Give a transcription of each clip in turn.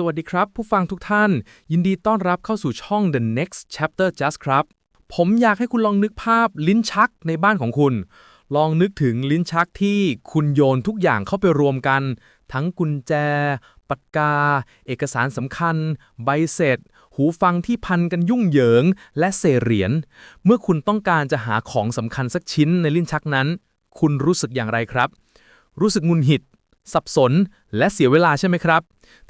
สวัสดีครับ ผู้ฟังทุกท่าน ยินดีต้อนรับเข้าสู่ช่อง The Next Chapter Just ครับ ผมอยากให้คุณลองนึกภาพลิ้นชักในบ้านของคุณ ลองนึกถึงลิ้นชักที่คุณโยนทุกอย่างเข้าไปรวมกัน ทั้งกุญแจ ปากกา เอกสารสำคัญ ใบเสร็จ หูฟังที่พันกันยุ่งเหยิง และเศษเหรียญเมื่อคุณต้องการจะหาของสำคัญสักชิ้นในลิ้นชักนั้น คุณรู้สึกอย่างไรครับ รู้สึกงุนหิด สับสน และเสียเวลาใช่ไหมครับ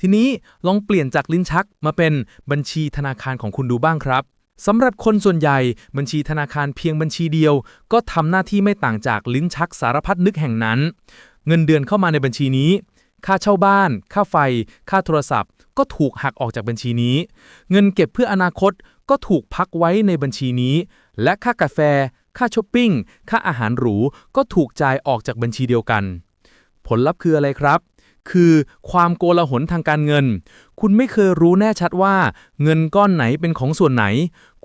ทีนี้ลองเปลี่ยนจากลิ้นชักมาเป็นบัญชีธนาคารของคุณดูบ้างครับสำหรับคนส่วนใหญ่บัญชีธนาคารเพียงบัญชีเดียว ก็ทำหน้าที่ไม่ต่างจากลิ้นชักสารพัดนึกแห่งนั้น เงินเดือนเข้ามาในบัญชีนี้ ค่าเช่าบ้าน ค่าไฟ ค่าโทรศัพท์ ก็ถูกหักออกจากบัญชีนี้ เงินเก็บเพื่ออนาคตก็ถูกพักไว้ในบัญชีนี้ และค่ากาแฟ ค่าช้อปปิ้ง ค่าอาหารหรู ก็ถูกจ่ายออกจากบัญชีเดียวกัน ผลลัพธ์คืออะไรครับ คือความโกลาหลทางการเงิน คุณไม่เคยรู้แน่ชัดว่า เงินก้อนไหนเป็นของส่วนไหน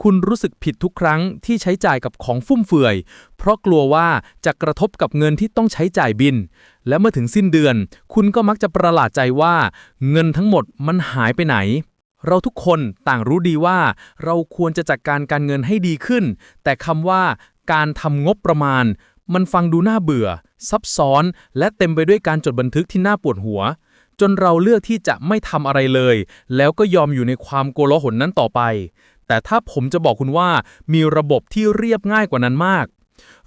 คุณรู้สึกผิดทุกครั้งที่ใช้จ่ายกับของฟุ่มเฟือย เพราะกลัวว่าจะกระทบกับเงินที่ต้องใช้จ่ายบิน และเมื่อถึงสิ้นเดือน คุณก็มักจะประหลาดใจว่า เงินทั้งหมดมันหายไปไหนเราทุกคนต่างรู้ดีว่า เราควรจะจัดการการเงินให้ดีขึ้น แต่คำว่า การทำงบประมาณ มันฟังดูน่าเบื่อ ซับซ้อน และเต็มไปด้วยการจดบันทึกที่น่าปวดหัว จนเราเลือกที่จะไม่ทำอะไรเลย แล้วก็ยอมอยู่ในความโกลาหลนั้นต่อไป แต่ถ้าผมจะบอกคุณว่ามีระบบที่เรียบง่ายกว่านั้นมาก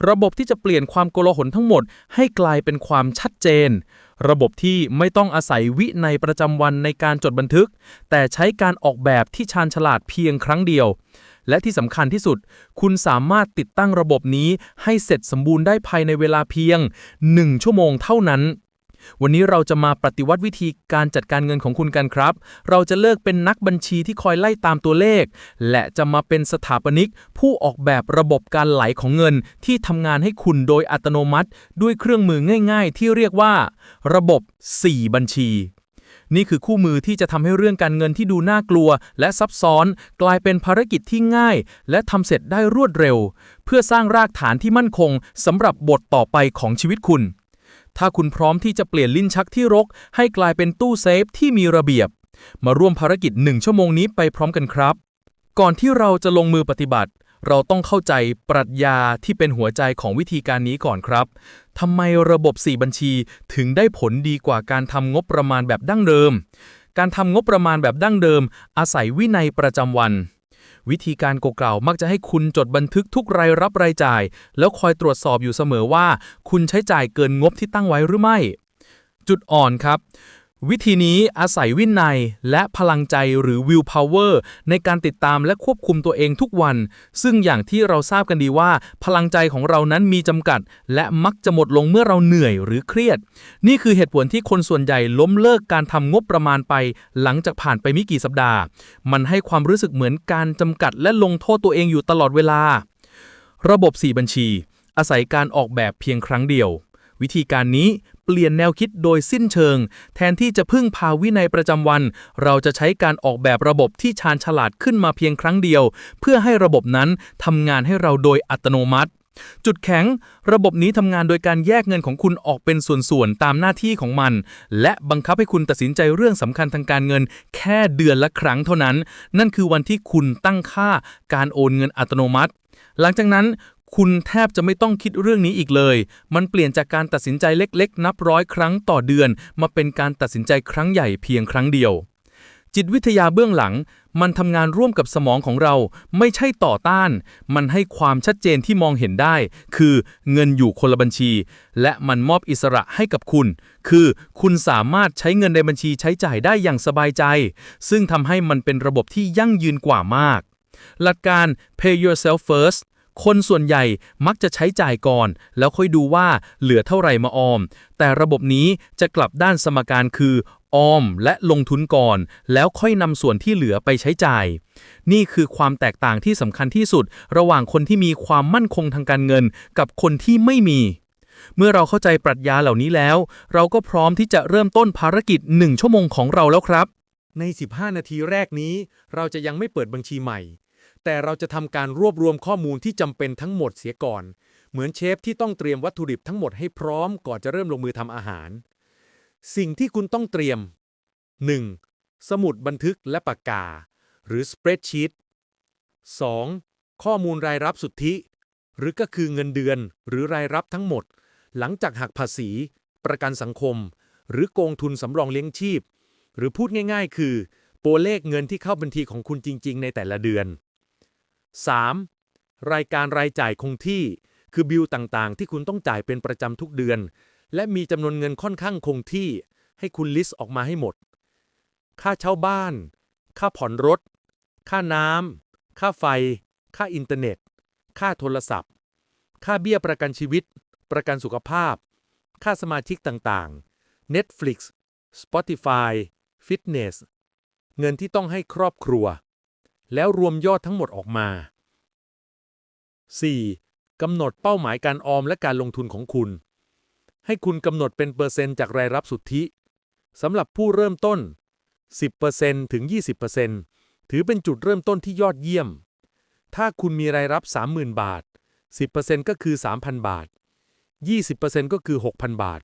ระบบที่จะเปลี่ยนความโกลาหลทั้งหมด ให้กลายเป็นความชัดเจน ระบบที่ไม่ต้องอาศัยวิในยประจำวันในการจดบันทึก แต่ใช้การออกแบบที่ชาญฉลาดเพียงครั้งเดียว และที่สำคัญที่สุด คุณสามารถติดตั้งระบบนี้ให้เสร็จสมบูรณ์ได้ภายในเวลาเพียง 1 ชั่วโมงเท่านั้น วันนี้เราจะมาปฏิวัติวิธีการจัดการเงินของคุณกันครับ เราจะเลิกเป็นนักบัญชีที่คอยไล่ตามตัวเลข และจะมาเป็นสถาปนิก ผู้ออกแบบระบบการไหลของเงินที่ทำงานให้คุณโดยอัตโนมัติ ด้วยเครื่องมือง่าย ๆ ที่เรียกว่า ระบบ 4 บัญชี นี่คือคู่มือที่จะทำให้เรื่องการเงินที่ดูน่ากลัว และซับซ้อน กลายเป็นภารกิจที่ง่าย และทำเสร็จได้รวดเร็ว เพื่อสร้างรากฐานที่มั่นคงสำหรับบทต่อไปของชีวิตคุณ ถ้าคุณพร้อมที่จะเปลี่ยนลิ้นชักที่รก ให้กลายเป็นตู้เซฟที่มีระเบียบ มาร่วมภารกิจหนึ่งชั่วโมงนี้ไปพร้อมกันครับ ก่อนที่เราจะลงมือปฏิบัติ เราต้องเข้าใจปรัชญาที่เป็นหัวใจของวิธีการนี้ก่อนครับทำไมระบบ 4 บัญชีถึงได้ผลดีกว่าการทำงบประมาณแบบดั้งเดิม การทำงบประมาณแบบดั้งเดิม อาศัยวินัยประจำวัน วิธีการเก่าๆมักจะให้คุณจดบันทึกทุกรายรับรายจ่าย แล้วคอยตรวจสอบอยู่เสมอว่า คุณใช้จ่ายเกินงบที่ตั้งไว้หรือไม่ จุดอ่อนครับ วิธีนี้อาศัยวินัยและพลังใจหรือ will power ในการติดตามและควบคุมตัวเองทุกวัน ซึ่งอย่างที่เราทราบกันดีว่า พลังใจของเรานั้นมีจำกัด และมักจะหมดลงเมื่อเราเหนื่อยหรือเครียด นี่คือเหตุผลที่คนส่วนใหญ่ล้มเลิกการทำงบประมาณไป หลังจากผ่านไปไม่กี่สัปดาห์ มันให้ความรู้สึกเหมือนการจำกัด และลงโทษตัวเองอยู่ตลอดเวลา ระบบ 4 บัญชี อาศัยการออกแบบเพียงครั้งเดียว วิธีการนี้ เปลี่ยนแนวคิดโดยสิ้นเชิง แทนที่จะพึ่งพาวินัยประจำวัน เราจะใช้การออกแบบระบบที่ชาญฉลาดขึ้นมาเพียงครั้งเดียว เพื่อให้ระบบนั้นทำงานให้เราโดยอัตโนมัติ จุดแข็ง ระบบนี้ทำงานโดยการแยกเงินของคุณออกเป็นส่วนๆ ตามหน้าที่ของมัน และบังคับให้คุณตัดสินใจเรื่องสำคัญทางการเงิน แค่เดือนละครั้งเท่านั้น นั่นคือวันที่คุณตั้งค่าการโอนเงินอัตโนมัติหลังจากนั้น คุณแทบจะไม่ต้องคิดเรื่องนี้อีกเลย มันเปลี่ยนจากการตัดสินใจเล็กๆ นับร้อยครั้งต่อเดือน มาเป็นการตัดสินใจครั้งใหญ่เพียงครั้งเดียว จิตวิทยาเบื้องหลัง มันทำงานร่วมกับสมองของเรา ไม่ใช่ต่อต้าน มันให้ความชัดเจนที่มองเห็นได้ คือเงินอยู่คนละบัญชี และมันมอบอิสระให้กับคุณ คือคุณสามารถใช้เงินในบัญชีใช้จ่ายได้อย่างสบายใจ ซึ่งทำให้มันเป็นระบบที่ยั่งยืนกว่ามาก หลักการ pay yourself first คนส่วนใหญ่มักจะใช้จ่ายก่อน แล้วค่อยดูว่าเหลือเท่าไหร่มาออม แต่ระบบนี้จะกลับด้านสมการคือ ออมและลงทุนก่อน แล้วค่อยนำส่วนที่เหลือไปใช้จ่าย นี่คือความแตกต่างที่สำคัญที่สุด ระหว่างคนที่มีความมั่นคงทางการเงิน กับคนที่ไม่มี เมื่อเราเข้าใจปรัชญาเหล่านี้แล้ว เราก็พร้อมที่จะเริ่มต้นภารกิจ 1 ชั่วโมงของเราแล้วครับ ใน 15 นาทีแรกนี้ เราจะยังไม่เปิดบัญชีใหม่ แต่เราจะทำการรวบรวมข้อมูลที่จำเป็นทั้งหมดเสียก่อน เหมือนเชฟที่ต้องเตรียมวัตถุดิบทั้งหมดให้พร้อมก่อนจะเริ่มลงมือทำอาหาร สิ่งที่คุณต้องเตรียม 1. สมุดบันทึกและปากกา หรือ spreadsheet 2. ข้อมูลรายรับสุทธิ หรือก็คือเงินเดือน หรือรายรับทั้งหมด หลังจากหักภาษี ประกันสังคม หรือโกงทุนสำรองเลี้ยงชีพ หรือพูดง่าย ๆ คือ ตัวเลขเงินที่เข้าบัญชีของคุณจริง ๆ ในแต่ละเดือน 3. รายการรายจ่ายคงที่ คือบิลต่างๆ ที่คุณต้องจ่ายเป็นประจำทุกเดือน และมีจำนวนเงินค่อนข้างคงที่ ให้คุณลิสต์ออกมาให้หมด ค่าเช่าบ้าน ค่าผ่อนรถ ค่าน้ำ ค่าไฟ ค่าอินเทอร์เน็ต ค่าโทรศัพท์ ค่าเบี้ยประกันชีวิต ประกันสุขภาพ ค่าสมาชิกต่างๆ Netflix Spotify Fitness เงินที่ต้องให้ครอบครัว แล้วรวมยอดทั้งหมดออกมา 4. กำหนดเป้าหมายการออมและการลงทุนของคุณ ให้คุณกำหนดเป็นเปอร์เซ็นต์จากรายรับสุทธิสำหรับผู้เริ่มต้น 10%ถึง 20%ถือเป็นจุดเริ่มต้นที่ยอดเยี่ยม ถ้าคุณมีรายรับ 30,000 บาท 10%ก็คือ 3,000 บาท 20%ก็คือ 6,000 บาท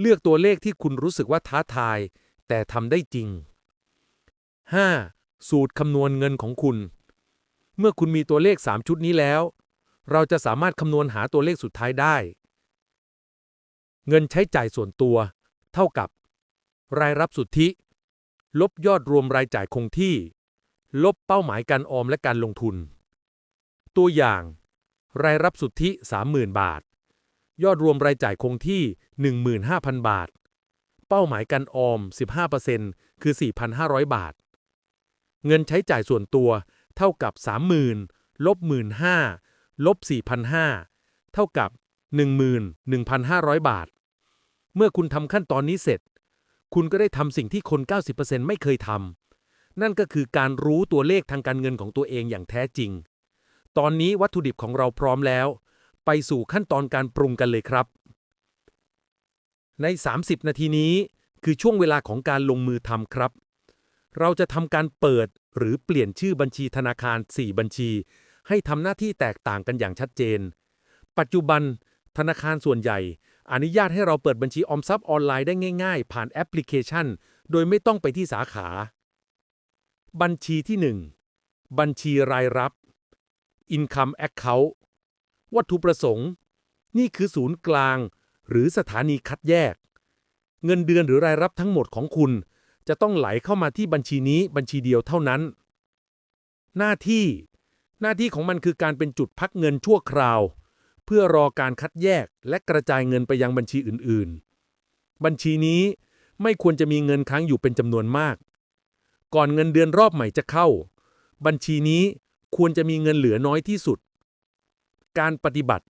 เลือกตัวเลขที่คุณรู้สึกว่าท้าทาย แต่ทำได้จริง 5. สูตรคำนวณเงินของคุณ เมื่อคุณมีตัวเลข 3 ชุดนี้แล้ว เราจะสามารถคำนวณหาตัวเลขสุดท้ายได้ เงินใช้จ่ายส่วนตัว เท่ากับ รายรับสุทธิ ลบยอดรวมรายจ่ายคงที่ ลบเป้าหมายการออมและการลงทุน ตัวอย่าง รายรับสุทธิ 30,000 บาท ยอดรวมรายจ่ายคงที่ 15,000 บาท เป้าหมายการออม 15%คือ 4,500 บาท เงินใช้จ่ายส่วนตัว เท่ากับ 30,000ลบ15,000ลบ4,500เท่ากับ 11,500 บาท เมื่อคุณทำขั้นตอนนี้เสร็จ คุณก็ได้ทำสิ่งที่คน 90%ไม่เคยทำนั่นก็คือการรู้ตัวเลขทางการเงินของตัวเองอย่างแท้จริง ตอนนี้วัตถุดิบของเราพร้อมแล้ว ไปสู่ขั้นตอนการปรุงกันเลยครับ ใน 30 นาทีนี้คือช่วงเวลาของการลงมือทำครับ เราจะทำการเปิดหรือเปลี่ยนชื่อบัญชีธนาคาร 4 บัญชี ให้ทำหน้าที่แตกต่างกันอย่างชัดเจน ปัจจุบัน ธนาคารส่วนใหญ่ อนุญาตให้เราเปิดบัญชีออมทรัพย์ออนไลน์ได้ง่าย ๆ ผ่านแอปพลิเคชัน โดยไม่ต้องไปที่สาขา บัญชีที่ 1 บัญชีรายรับ Income Account วัตถุประสงค์ นี่คือศูนย์กลาง หรือสถานีคัดแยก เงินเดือนหรือรายรับทั้งหมดของคุณ จะต้องไหลเข้ามาที่บัญชีนี้บัญชีเดียวเท่านั้น หน้าที่ หน้าที่ของมันคือการเป็นจุดพักเงินชั่วคราว เพื่อรอการคัดแยกและกระจายเงินไปยังบัญชีอื่นๆ บัญชีนี้ไม่ควรจะมีเงินค้างอยู่เป็นจำนวนมาก ก่อนเงินเดือนรอบใหม่จะเข้า บัญชีนี้ควรจะมีเงินเหลือน้อยที่สุด การปฏิบัติ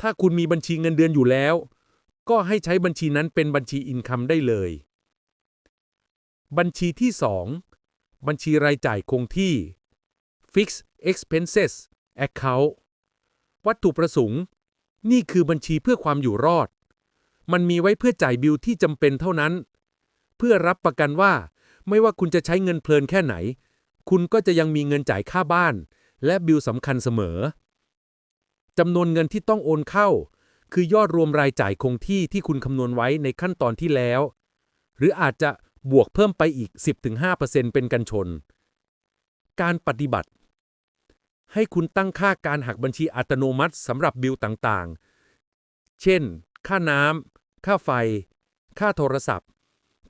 ถ้าคุณมีบัญชีเงินเดือนอยู่แล้ว ก็ให้ใช้บัญชีนั้นเป็นบัญชีอินคัมได้เลย บัญชีที่ 2 บัญชีรายจ่ายคงที่ Fixed Expenses Account วัตถุประสงค์ นี่คือบัญชีเพื่อความอยู่รอด มันมีไว้เพื่อจ่ายบิลที่จำเป็นเท่านั้น เพื่อรับประกันว่า ไม่ว่าคุณจะใช้เงินเพลินแค่ไหน คุณก็จะยังมีเงินจ่ายค่าบ้าน และบิลสำคัญเสมอจำนวนเงินที่ต้องโอนเข้า คือยอดรวมรายจ่ายคงที่ที่คุณคำนวณไว้ในขั้นตอนที่แล้ว หรืออาจจะ บวกเพิ่มไปอีก 10-5%เป็นกันชน การปฏิบัติ ให้คุณตั้งค่าการหักบัญชีอัตโนมัติสำหรับบิลต่างๆ เช่น ค่าน้ำ ค่าไฟ ค่าโทรศัพท์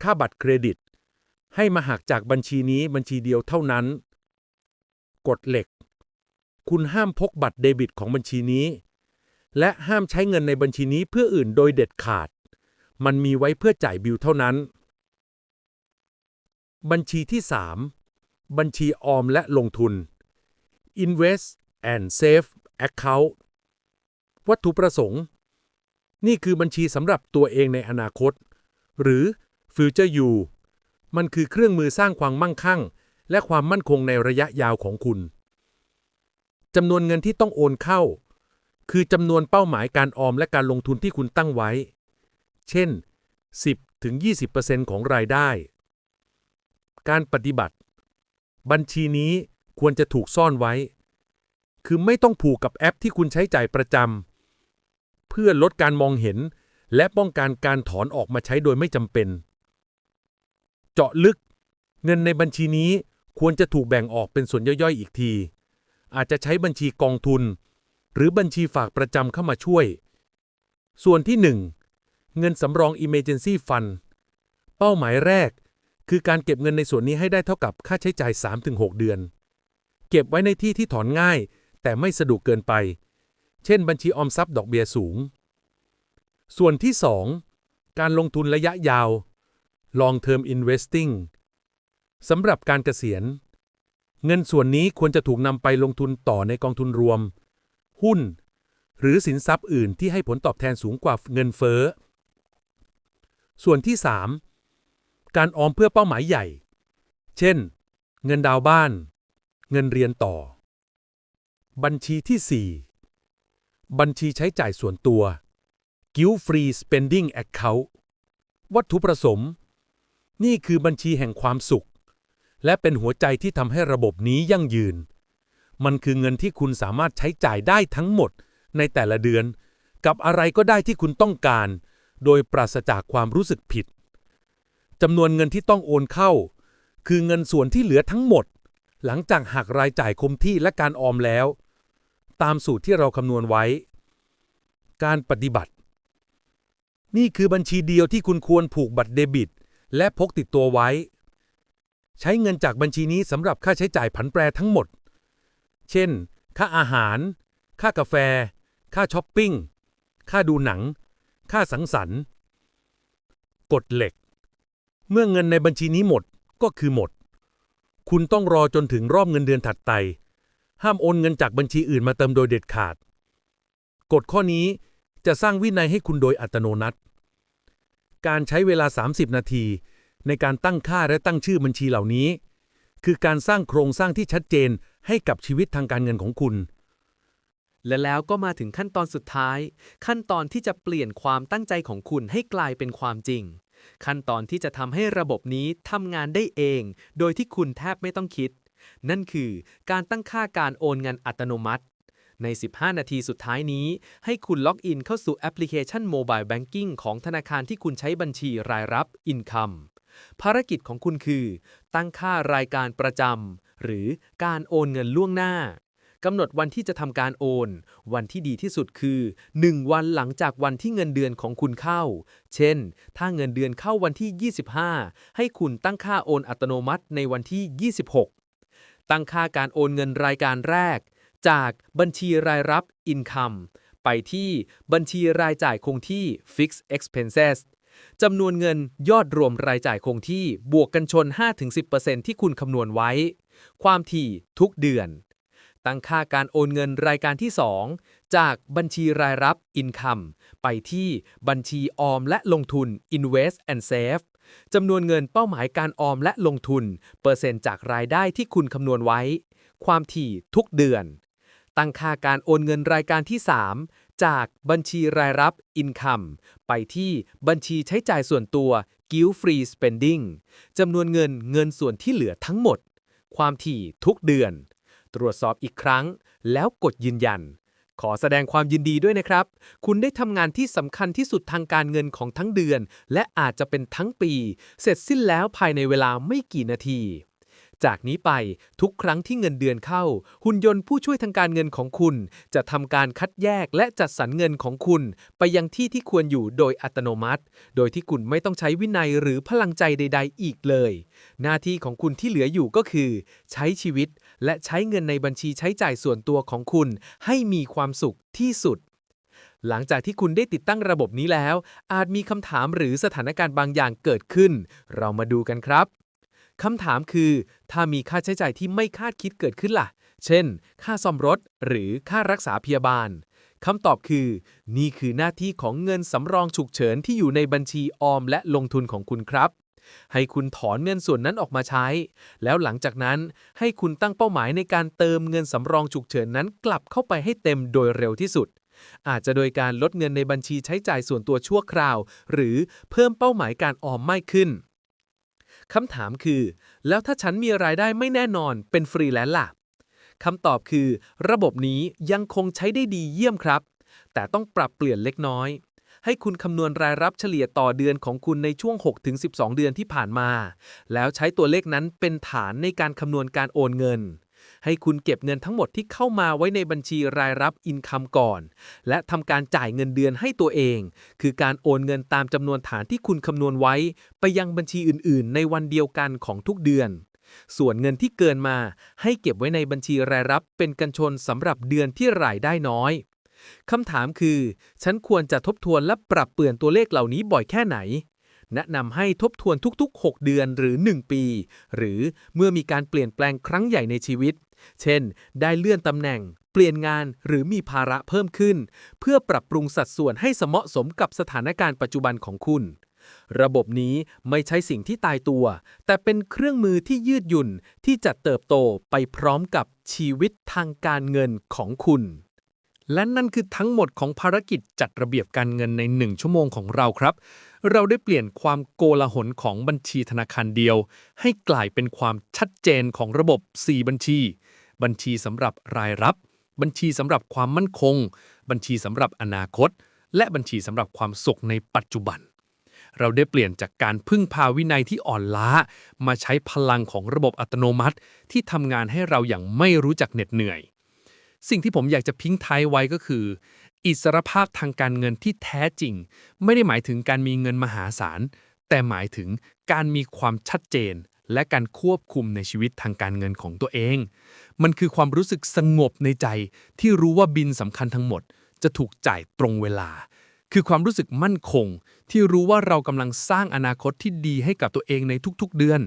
ค่าบัตรเครดิต ให้มาหักจากบัญชีนี้บัญชีเดียวเท่านั้น กฎเหล็ก คุณห้ามพกบัตรเดบิตของบัญชีนี้ และห้ามใช้เงินในบัญชีนี้เพื่ออื่นโดยเด็ดขาด มันมีไว้เพื่อจ่ายบิลเท่านั้น บัญชีที่ 3 บัญชีออมและลงทุน Invest and Save Account วัตถุประสงค์ นี่คือบัญชีสำหรับตัวเองในอนาคต หรือ Future You มันคือเครื่องมือสร้างความมั่งคั่ง และความมั่นคงในระยะยาวของคุณจำนวนเงินที่ต้องโอนเข้า คือจำนวนเป้าหมายการออมและการลงทุนที่คุณตั้งไว้ เช่น 10-20%ของรายได้ การปฏิบัติ บัญชีนี้ควรจะถูกซ่อนไว้ คือไม่ต้องผูกกับแอปที่คุณใช้จ่ายประจำเพื่อลดการมองเห็น และป้องกันการถอนออกมาใช้โดยไม่จำเป็น เจาะลึก เงินในบัญชีนี้ควรจะถูกแบ่งออกเป็นส่วนย่อยๆ อีกที อาจจะใช้บัญชีกองทุน หรือบัญชีฝากประจำเข้ามาช่วย ส่วนที่ 1 เงินสำรอง Emergency Fund เป้าหมายแรก คือการเก็บเงินในส่วนนี้ให้ได้เท่ากับค่าใช้จ่าย 3-6 เดือน เก็บไว้ในที่ที่ถอนง่าย แต่ไม่สะดวกเกินไป เช่น บัญชีออมทรัพย์ดอกเบี้ยสูง ส่วนที่ 2 การลงทุนระยะยาว long term investing สำหรับการเกษียณ เงินส่วนนี้ควรจะถูกนำไปลงทุนต่อในกองทุนรวม หุ้น หรือสินทรัพย์อื่นที่ให้ผลตอบแทนสูงกว่าเงินเฟ้อ ส่วนที่ 3 การออมเพื่อเป้าหมายใหญ่ เช่น เงินดาวน์บ้าน เงินเรียนต่อ บัญชีที่ 4 บัญชีใช้จ่ายส่วนตัว Guilt Free Spending Account วัตถุประสงค์นี่คือบัญชีแห่งความสุข และเป็นหัวใจที่ทำให้ระบบนี้ยั่งยืน มันคือเงินที่คุณสามารถใช้จ่ายได้ทั้งหมดในแต่ละเดือน กับอะไรก็ได้ที่คุณต้องการ โดยปราศจากความรู้สึกผิด จำนวนเงินที่ต้องโอนเข้า คือเงินส่วนที่เหลือทั้งหมด หลังจากหักรายจ่ายคมที่และการออมแล้ว ตามสูตรที่เราคำนวณไว้ การปฏิบัติ นี่คือบัญชีเดียวที่คุณควรผูกบัตรเดบิต และพกติดตัวไว้ ใช้เงินจากบัญชีนี้สำหรับค่าใช้จ่ายผันแปรทั้งหมด เช่น ค่าอาหาร ค่ากาแฟ ค่าช้อปปิ้ง ค่าดูหนัง ค่าสังสรรค์ กฎเหล็ก เมื่อเงินในบัญชีนี้หมดก็คือหมด คุณต้องรอจนถึงรอบเงินเดือนถัดไป ห้ามโอนเงินจากบัญชีอื่นมาเติมโดยเด็ดขาด กฎข้อนี้จะสร้างวินัยให้คุณโดยอัตโนมัติ การใช้เวลา 30 นาที ในการตั้งค่าและตั้งชื่อบัญชีเหล่านี้ คือการสร้างโครงสร้างที่ชัดเจนให้กับชีวิตทางการเงินของคุณ และแล้วก็มาถึงขั้นตอนสุดท้าย ขั้นตอนที่จะเปลี่ยนความตั้งใจของคุณให้กลายเป็นความจริง ขั้นตอนที่จะทำให้ระบบนี้ทำงานได้เอง โดยที่คุณแทบไม่ต้องคิด นั่นคือการตั้งค่าการโอนเงินอัตโนมัติ ใน 15 นาทีสุดท้ายนี้ ให้คุณล็อกอินเข้าสู่แอปพลิเคชัน Mobile Banking ของธนาคารที่คุณใช้บัญชีรายรับ Income ภารกิจของคุณคือ ตั้งค่ารายการประจำหรือการโอนเงินล่วงหน้า กำหนดวันที่จะทำการโอน วันที่ดีที่สุดคือ 1 วันหลังจากวันที่เงินเดือนของคุณเข้า เช่น ถ้าเงินเดือนเข้าวันที่ 25 ให้คุณตั้งค่าโอนอัตโนมัติในวันที่ 26 ตั้งค่าการโอนเงินรายการแรก จากบัญชีรายรับ Income ไปที่บัญชีรายจ่ายคงที่ Fixed Expenses จำนวนเงินยอดรวมรายจ่ายคงที่บวกกันชน 5-10%ที่คุณคำนวณไว้ ความถี่ทุกเดือน ตั้งค่าการโอนเงินรายการที่ 2 จากบัญชีรายรับ Income ไปที่บัญชีออมและลงทุน Invest and Save จำนวนเงินเป้าหมายการออมและลงทุน เปอร์เซ็นต์จากรายได้ที่คุณคำนวณไว้ ความถี่ทุกเดือน ตั้งค่าการโอนเงินรายการที่ 3 จากบัญชีรายรับ Income ไปที่บัญชีใช้จ่ายส่วนตัว Guilt Free Spending จำนวนเงินเงินส่วนที่เหลือทั้งหมด ความถี่ทุกเดือน ตรวจสอบอีกครั้ง แล้วกดยืนยัน ขอแสดงความยินดีด้วยนะครับ คุณได้ทำงานที่สำคัญที่สุดทางการเงินของทั้งเดือน และอาจจะเป็นทั้งปี เสร็จสิ้นแล้วภายในเวลาไม่กี่นาทีจากนี้ไปทุกครั้งที่เงินเดือนเข้า หุ่นยนต์ผู้ช่วยทางการเงินของคุณ จะทำการคัดแยกและจัดสรรเงินของคุณ ไปยังที่ที่ควรอยู่โดยอัตโนมัติ โดยที่คุณไม่ต้องใช้วินัยหรือพลังใจใด ๆ อีกเลย หน้าที่ของคุณที่เหลืออยู่ก็คือ ใช้ชีวิต และใช้เงินในบัญชีใช้จ่ายส่วนตัวของคุณให้มีความสุขที่สุด หลังจากที่คุณได้ติดตั้งระบบนี้แล้ว อาจมีคำถามหรือสถานการณ์บางอย่างเกิดขึ้น เรามาดูกันครับคำถามคือ ถ้ามีค่าใช้จ่ายที่ไม่คาดคิดเกิดขึ้นล่ะ เช่น ค่าซ่อมรถ หรือค่ารักษาพยาบาลคำตอบคือ นี่คือหน้าที่ของเงินสำรองฉุกเฉินที่อยู่ในบัญชีออมและลงทุนของคุณครับ ให้คุณถอนเงินส่วนนั้นออกมาใช้ แล้วหลังจากนั้นให้คุณตั้งเป้าหมายในการเติมเงินสำรองฉุกเฉินนั้นกลับเข้าไปให้เต็มโดยเร็วที่สุด อาจจะโดยการลดเงินในบัญชีใช้จ่ายส่วนตัวชั่วคราว หรือเพิ่มเป้าหมายการออมไม่ขึ้นคำถามคือ แล้วถ้าฉันมีรายได้ไม่แน่นอนเป็นฟรีแลนซ์ล่ะคำตอบคือ ระบบนี้ยังคงใช้ได้ดีเยี่ยมครับ แต่ต้องปรับเปลี่ยนเล็กน้อย ให้คุณคำนวณรายรับเฉลี่ยต่อเดือนของคุณในช่วง 6-12 เดือนที่ผ่านมา แล้วใช้ตัวเลขนั้นเป็นฐานในการคำนวณการโอนเงิน ให้คุณเก็บเงินทั้งหมดที่เข้ามาไว้ในบัญชีรายรับอินคัมก่อน และทำการจ่ายเงินเดือนให้ตัวเอง คือการโอนเงินตามจำนวนฐานที่คุณคำนวณไว้ ไปยังบัญชีอื่น ๆ ในวันเดียวกันของทุกเดือนส่วนเงินที่เกินมาให้เก็บไว้ในบัญชีรายรับเป็นกันชนสำหรับเดือนที่รายได้น้อย คำถามคือ ฉันควรจะทบทวนและปรับเปลี่ยนตัวเลขเหล่านี้บ่อยแค่ไหน แนะนำให้ทบทวนทุก ๆ 6 เดือนหรือ 1 ปี หรือเมื่อมีการเปลี่ยนแปลงครั้งใหญ่ในชีวิต เช่น ได้เลื่อนตำแหน่ง เปลี่ยนงานหรือมีภาระเพิ่มขึ้น เพื่อปรับปรุงสัดส่วนให้สมเหมาะสมกับสถานการณ์ปัจจุบันของคุณระบบนี้ไม่ใช่สิ่งที่ตายตัว แต่เป็นเครื่องมือที่ยืดหยุ่นที่จะเติบโตไปพร้อมกับชีวิตทางการเงินของคุณ และนั่นคือทั้งหมดของภารกิจจัดระเบียบการเงินใน 1 ชั่วโมงของเราครับ เราได้เปลี่ยนความโกลาหลของบัญชีธนาคารเดียว ให้กลายเป็นความชัดเจนของระบบ 4 บัญชี บัญชีสำหรับรายรับ บัญชีสำหรับความมั่นคง บัญชีสำหรับอนาคต และบัญชีสำหรับความสุขในปัจจุบัน เราได้เปลี่ยนจากการพึ่งพาวินัยที่อ่อนล้า มาใช้พลังของระบบอัตโนมัติ ที่ทำงานให้เราอย่างไม่รู้จักเหน็ดเหนื่อย สิ่งที่ผมอยากจะพิ้งท้ายไว้ก็คือ อิสรภาพทางการเงินที่แท้จริง ไม่ได้หมายถึงการมีเงินมหาศาล แต่หมายถึงการมีความชัดเจน และการควบคุมในชีวิตทางการเงินของตัวเอง มันคือความรู้สึกสงบในใจที่รู้ว่าบินสำคัญทั้งหมด จะถูกจ่ายตรงเวลา คือความรู้สึกมั่นคง ที่รู้ว่าเรากำลังสร้างอนาคตที่ดีให้กับตัวเองในทุกๆเดือน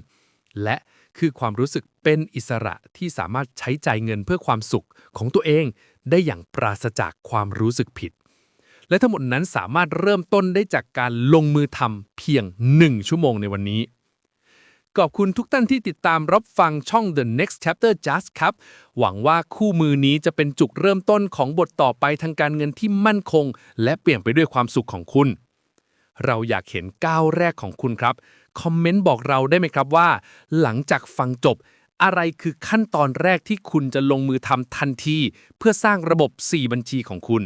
และ คือความรู้สึกเป็นอิสระที่สามารถใช้จ่ายเงินเพื่อความสุขของตัวเอง ได้อย่างปราศจากความรู้สึกผิด และทั้งหมดนั้นสามารถเริ่มต้นได้จากการลงมือทำเพียง 1 ชั่วโมงในวันนี้ ขอบคุณทุกท่านที่ติดตามรับฟังช่อง The Next Chapter Just ครับ หวังว่าคู่มือนี้จะเป็นจุดเริ่มต้นของบทต่อไปทางการเงินที่มั่นคง และเปลี่ยนไปด้วยความสุขของคุณ เราอยากเห็นก้าวแรกของคุณครับ คอมเมนต์บอกเราได้ไหมครับว่า หลังจากฟังจบ อะไรคือขั้นตอนแรกที่คุณจะลงมือทำทันที เพื่อสร้างระบบ 4 บัญชีของคุณ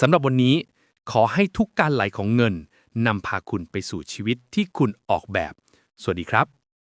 สำหรับวันนี้ ขอให้ทุกการไหลของเงินนำพาคุณไปสู่ชีวิตที่คุณออกแบบ สวัสดีครับ